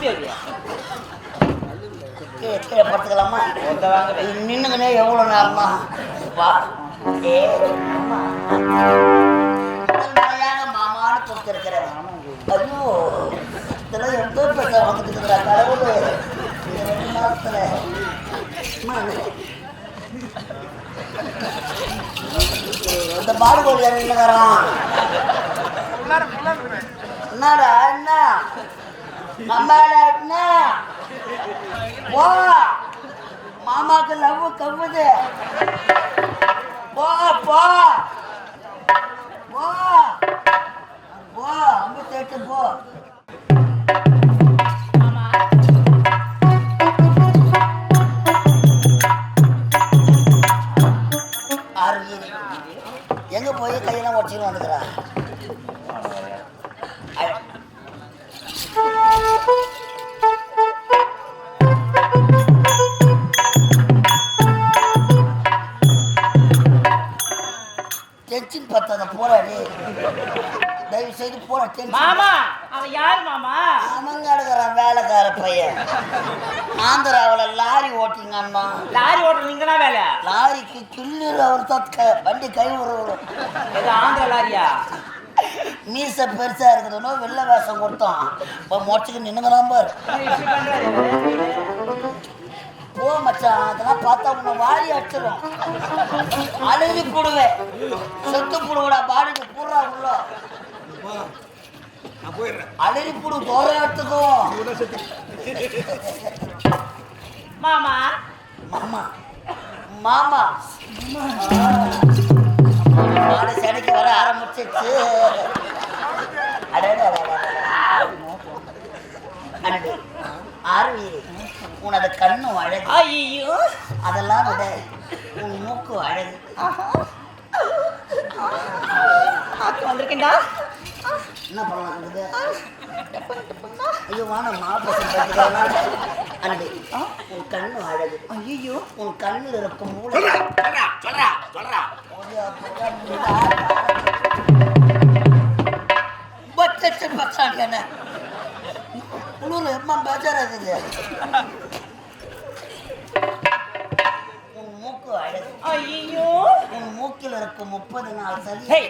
கீழே படுத்துக்கலாமா? நின்னுங்கனே எவ்வளோ நேரமா? வா. ஏ மாமான்னு கொடுத்துருக்கிறேன். ஐயோ இதெல்லாம் எவ்வளோ பேச வந்துட்டு இருக்கிறா? கடவுள். இந்த ரெண்டு மாசத்துல அம்மா, இந்த பாடுகோல் யார் நின்னுக்கிறான்? என்னடா என்ன? நம்மள என்ன போ. மாமாக்கு லவ் கவ்வுது. போ போ. போ. போ அம்பு தேட்டு போ. எங்க போய் கையெல்லாம் உடச்சிட்டு வந்துக்கிறா? டென்ஷன் பத்தாத போறாடி தயவு செய்து போற டென்ஷன். மாமா அவன் யார் மாமா? அவங்க எடுக்கிறான் வேலைக்கார பையன். ஆந்திராவில் லாரி ஓட்டிங்கம்மா. லாரி ஓட்டுற வேலை? லாரிக்கு கிள்ளுற ஒரு தக்க வண்டி கை விடுறோம் இது ஆந்திர லாரியா? மீசை பெருசா இருக்குதுன்னு வெள்ளை வேஷம் கொடுத்தோம் இப்போ மொச்சுக்கு நின்னுங்களாம் பாரு. இப்படி பண்றாரு? போ மச்சான். அதெல்லாம் பார்த்தா உன்னை வாரி அடிச்சிடும் அழுதி போடுவேன் செத்து போடுவடா பாடிக்கு பூரா உள்ள. அழுதி போடு தோற எடுத்துக்கும் மாமா. மாமா. மாமா. மாடு செடிக்கு வர ஆரம்பிச்சிச்சு அடடே. ஆர்வி உனது கண்ணு அழகு. ஐயோ. அதெல்லாம் விட அழகு வந்திருக்கேன்டா என்ன பண்ணலாம் இது ஐயோ வானம் மாப்பிள்ளை அன்பு உன் கண்ணு அழகு ஐயோ உன் கண்ணில் இருக்கும் மூளை பட்ஜெட் பச்சாங்க என்ன குளிர் எம்மா பேச்சாராது மூக்கு அழகு ஐயோ. உன் மூக்கில் இருக்கும் முப்பது நாள் சரி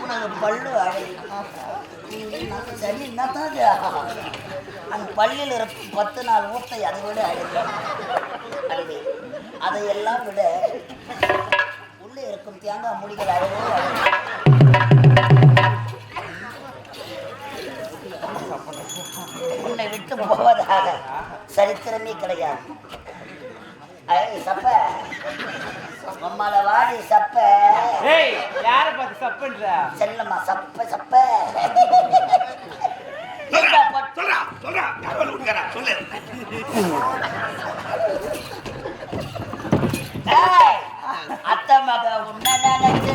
உனக்கு பல்லு அழகு சரி என்னத்தான் உன் பள்ளியில் இருக்கும் பத்து நாள் ஊட்டை அதை விட அழகு அழகு அதையெல்லாம் விட உள்ளே இருக்கும் தேங்காய் முடிகள் அழகு உன்னை விட்டு போவதாக. சரித்திரமே கிடையாது. சப்ப. வாடி சப்ப. ஏய் யார பார்த்து சப்புன்ற? செல்லம்மா சப்ப சப்ப. சொல்றா சொல்றா யார் கொடுக்கறா சொல்லு. ஏய், அத்தை மக உன்னை நினைச்சு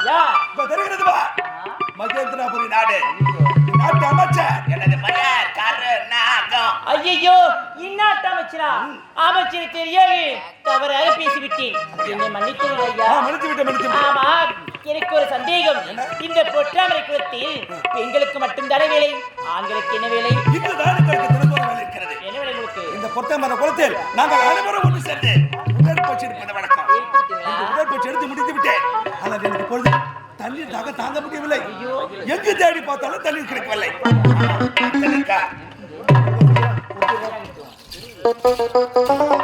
இப்ப தெரிகிறது மகேந்திராபுரி நாடு. நாட்டு அமைச்சர். எனது பெயர் கருநாகம் ஐயோ இன்னாட்ட அமைச்சரா? அமைச்சர் தெரியாது. தவறாக பேசிவிட்டேன் என்னை மன்னித்து ஐயா. ஆ மன்னிச்சு விட்டேன் மன்னிச்சு விட்டேன். ஆமா எனக்கு ஒரு சந்தேகம். இந்த பொற்றாமரை குலத்தில் பெண்களுக்கு மட்டும்தானே வேலை? ஆண்களுக்கு என்ன வேலை? என்ன வேலை உங்களுக்கு? இந்த பொத்தமர குளத்தில் நாங்கள் அனைவரும் ஒன்று சேர்ந்து உடற்பயிற்சி எடுப்பது வழக்கம். உடற்பயிற்சி எடுத்து முடித்து விட்டேன் ஆனால் எனக்கு பொழுது தண்ணீர் தாக தாங்க முடியவில்லை. எங்கு தேடி பார்த்தாலும் தண்ணீர் கிடைக்கவில்லை. தண்ணீர்க்கா? என்னங்க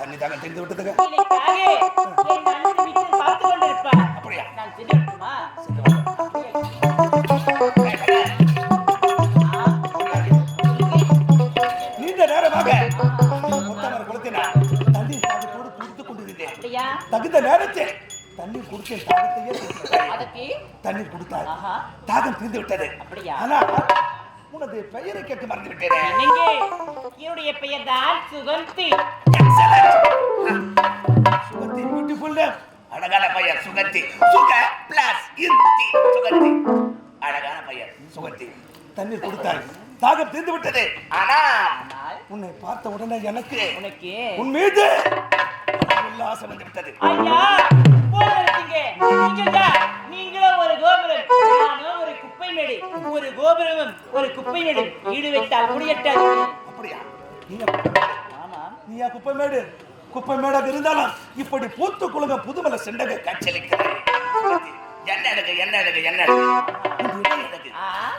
தண்ணி தாக தெரிந்து விட்டதுங்க. அப்படியா? நான்? நீண்ட நேரமாக தண்ணீர் தாகத்தோடு துடித்துக் கொண்டிருந்தேன். தகுந்த நேரத்தில் தண்ணீர் குடித்தேன் தாகத்தையே தண்ணீர் குடித்தார். தாகம் தீர்ந்து விட்டது. அப்படியா? ஆனால் உனது பெயரை கேட்க மறந்து விட்டேனே. என்னுடைய பெயர் தான் சுகந்தி. பியூட்டிஃபுல் அழகான பெயர் சுகத்தி. சுக பிளஸ் சுகத்தி. அழகான பெயர் சுகத்தி. தண்ணீர் கொடுத்தாய் தாகம் தீர்ந்து விட்டது. ஆனால் உன்னை பார்த்த உடனே எனக்கு உனக்கு. உன் மீது உல்லாசம் வந்து விட்டது. ஐயா. நீங்களும் ஒரு கோபுரம் ஒரு குப்பை மேடு. ஒரு கோபுரமும் ஒரு குப்பை மேடு. ஈடு வைத்தால் முடியட்டாது அப்படியா? நீங்க நீயா குப்பை மேடு குப்பை மேடாக இருந்தாலும் இப்படி பூத்து குலுங்க புதுமலை செண்டக சுகத்தி, என்ன அழகு என்ன அழகு என்ன அழகு.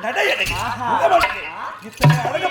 நடை அழகு இத்தனை அழகு